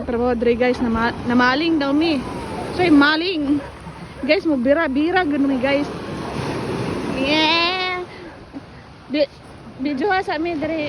magtrabaho dre guys na, ma- daw mi. So maling. Guys mo bira bira gano mi guys. Yeah. Di video sa mi dre.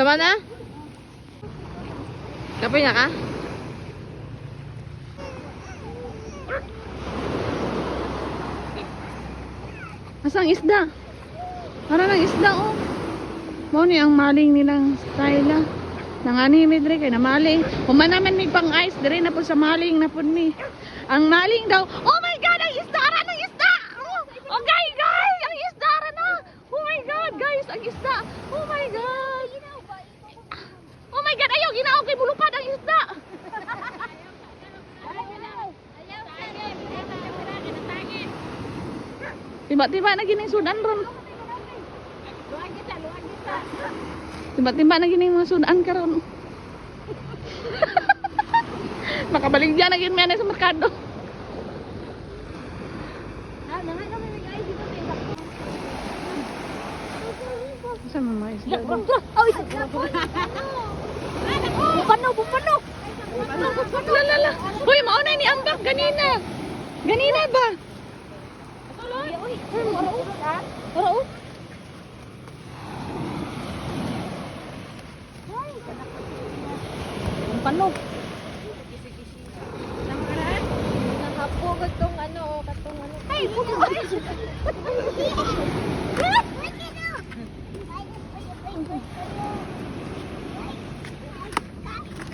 Tama na? Kapoy na ka? Asang isda? Para ng isda oh. Mao ni ang maling nilang style ah. Nangani mi dire kay na maling. Human naman mi pang ice dire na po sa maling na po mi. Ang maling daw. Oh my god, ang isda ra ng isda. Oh, oh guys, ang isda ra na. Oh my god, guys, ang isda. Oh my god. Oh my god, ayaw ginaw kay bulupad ang isda. Tiba-tiba na gining sudan ron. Tiba-tiba na gining mga sudan karon. Makabaligyan na gid mi sa merkado. Sa mga isda. doon? Bupano, bupano. La la la. Hoy, mao na ni ambak ganina. Ganina ba? Tara, oh. Bupano. Nakapugod katong ano. Ay,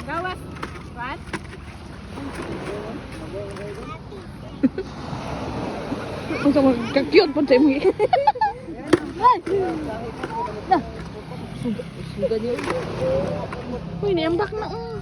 Gawas. What? Ang sama ka-cute po sa imo. Uy, ni ambak na. oh.